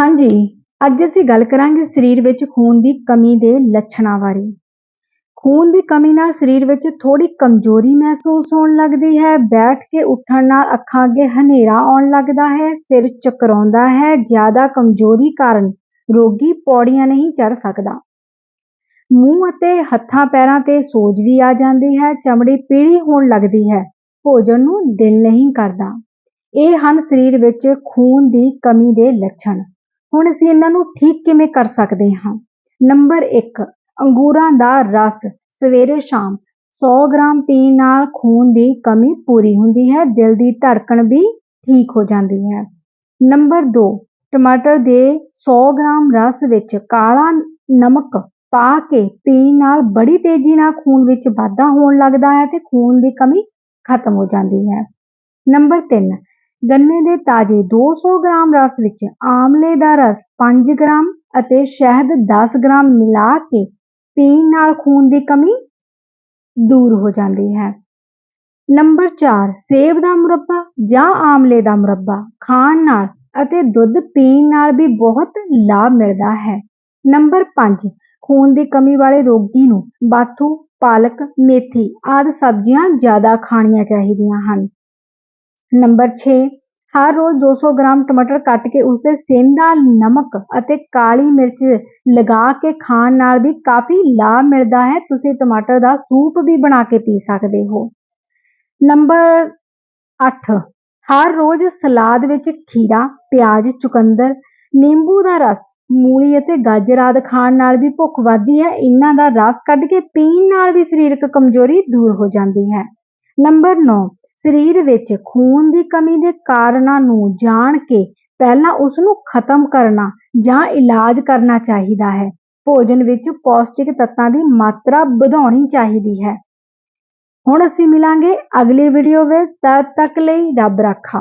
ਹਾਂਜੀ, ਅੱਜ ਅਸੀਂ ਗੱਲ ਕਰਾਂਗੇ ਸਰੀਰ ਵਿੱਚ ਖੂਨ ਦੀ ਕਮੀ ਦੇ ਲੱਛਣਾਂ ਬਾਰੇ। ਖੂਨ ਦੀ ਕਮੀ ਨਾਲ ਸਰੀਰ ਵਿੱਚ ਥੋੜੀ ਕਮਜ਼ੋਰੀ ਮਹਿਸੂਸ ਹੋਣ ਲੱਗਦੀ ਹੈ, ਬੈਠ ਕੇ ਉੱਠਣ ਨਾਲ ਅੱਖਾਂ ਅੱਗੇ ਹਨੇਰਾ ਆਉਣ ਲੱਗਦਾ ਹੈ, ਸਿਰ ਚਕਰਾਉਂਦਾ ਹੈ, ਜ਼ਿਆਦਾ ਕਮਜ਼ੋਰੀ ਕਾਰਨ ਰੋਗੀ ਪੌੜੀਆਂ ਨਹੀਂ ਚੜ ਸਕਦਾ। ਮੂੰਹ ਅਤੇ ਹੱਥਾਂ ਪੈਰਾਂ ਤੇ ਸੋਜ ਵੀ ਆ ਜਾਂਦੀ ਹੈ, ਚਮੜੀ ਪੀਲੀ ਹੋਣ ਲੱਗਦੀ ਹੈ, ਭੋਜਨ ਨੂੰ ਦਿਲ ਨਹੀਂ ਕਰਦਾ। ਇਹ ਹਨ ਸਰੀਰ ਵਿੱਚ ਖੂਨ ਦੀ ਕਮੀ ਦੇ ਲੱਛਣ। ਹੁਣ ਅਸੀਂ ਇਹਨਾਂ ਨੂੰ ਠੀਕ ਕਿਵੇਂ ਕਰ ਸਕਦੇ ਹਾਂ? ਨੰਬਰ 1 ਅੰਗੂਰਾਂ ਦਾ ਰਸ ਸਵੇਰੇ ਸ਼ਾਮ 100 ਗ੍ਰਾਮ ਪੀਣ ਨਾਲ ਖੂਨ ਦੀ ਕਮੀ ਪੂਰੀ ਹੁੰਦੀ ਹੈ, ਦਿਲ ਦੀ ਧੜਕਣ ਵੀ ਠੀਕ ਹੋ ਜਾਂਦੀ ਹੈ। ਨੰਬਰ 2 ਟਮਾਟਰ ਦੇ 100 ਗ੍ਰਾਮ ਰਸ ਵਿੱਚ ਕਾਲਾ ਨਮਕ ਪਾ ਕੇ ਪੀਣ ਨਾਲ ਬੜੀ ਤੇਜ਼ੀ ਨਾਲ ਖੂਨ ਵਿੱਚ ਵਾਧਾ ਹੋਣ ਲੱਗਦਾ ਹੈ ਤੇ ਖੂਨ ਦੀ ਕਮੀ ਖਤਮ ਹੋ ਜਾਂਦੀ ਹੈ। ਨੰਬਰ 3 ਗੰਨੇ ਦੇ ਤਾਜ਼ੇ 200 ਗ੍ਰਾਮ ਰਸ ਵਿੱਚ ਆਮਲੇ ਦਾ ਰਸ 5 ਗ੍ਰਾਮ ਅਤੇ ਸ਼ਹਿਦ 10 ਗ੍ਰਾਮ ਮਿਲਾ ਕੇ ਪੀਣ ਨਾਲ ਖੂਨ ਦੀ ਕਮੀ ਦੂਰ ਹੋ ਜਾਂਦੀ ਹੈ। ਨੰਬਰ 4 ਸੇਬ ਦਾ ਮੁਰੱਬਾ ਜਾਂ ਆਮਲੇ ਦਾ ਮੁਰੱਬਾ ਖਾਣ ਨਾਲ ਅਤੇ ਦੁੱਧ ਪੀਣ ਨਾਲ ਵੀ ਬਹੁਤ ਲਾਭ ਮਿਲਦਾ ਹੈ। ਨੰਬਰ 5 ਖੂਨ ਦੀ ਕਮੀ ਵਾਲੇ ਰੋਗੀ ਨੂੰ ਬਾਥੂ, ਪਾਲਕ, ਮੇਥੀ ਆਦਿ ਸਬਜ਼ੀਆਂ ਜ਼ਿਆਦਾ ਖਾਣੀਆਂ ਚਾਹੀਦੀਆਂ ਹਨ। ਨੰਬਰ 6 ਹਰ ਰੋਜ਼ 200 ਗ੍ਰਾਮ ਟਮਾਟਰ ਕੱਟ ਕੇ ਉਸ ਦੇ ਸੇਂਦਾ ਨਮਕ ਅਤੇ ਕਾਲੀ ਮਿਰਚ ਲਗਾ ਕੇ ਖਾਣ ਨਾਲ ਵੀ ਕਾਫੀ ਲਾਭ ਮਿਲਦਾ ਹੈ। ਤੁਸੀਂ ਟਮਾਟਰ ਦਾ ਸੂਪ ਵੀ ਬਣਾ ਕੇ ਪੀ ਸਕਦੇ ਹੋ। ਨੰਬਰ 8 ਹਰ ਰੋਜ਼ ਸਲਾਦ ਵਿੱਚ ਖੀਰਾ, ਪਿਆਜ਼, ਚੁਕੰਦਰ, ਨਿੰਬੂ ਦਾ ਰਸ, ਮੂਲੀ ਅਤੇ ਗਾਜਰ ਆਦਿ ਖਾਣ ਨਾਲ ਵੀ ਭੁੱਖ ਵੱਧਦੀ ਹੈ। ਇਹਨਾਂ ਦਾ ਰਸ ਕੱਢ ਕੇ ਪੀਣ ਨਾਲ ਵੀ ਸਰੀਰਕ ਕਮਜ਼ੋਰੀ ਦੂਰ ਹੋ ਜਾਂਦੀ ਹੈ। ਨੰਬਰ 9 ਸਰੀਰ ਵਿੱਚ ਖੂਨ ਦੀ ਕਮੀ ਦੇ ਕਾਰਨਾਂ ਨੂੰ ਜਾਣ ਕੇ ਪਹਿਲਾਂ ਉਸ ਨੂੰ ਖਤਮ ਕਰਨਾ ਜਾਂ ਇਲਾਜ ਕਰਨਾ ਚਾਹੀਦਾ ਹੈ। ਭੋਜਨ ਵਿੱਚ ਪੌਸ਼ਟਿਕ ਤੱਤਾਂ ਦੀ ਮਾਤਰਾ ਵਧਾਉਣੀ ਚਾਹੀਦੀ ਹੈ। ਹੁਣ ਅਸੀਂ ਮਿਲਾਂਗੇ ਅਗਲੀ ਵੀਡੀਓ ਵਿੱਚ। ਤਦ ਤੱਕ ਲਈ ਰੱਬ ਰੱਖਾ।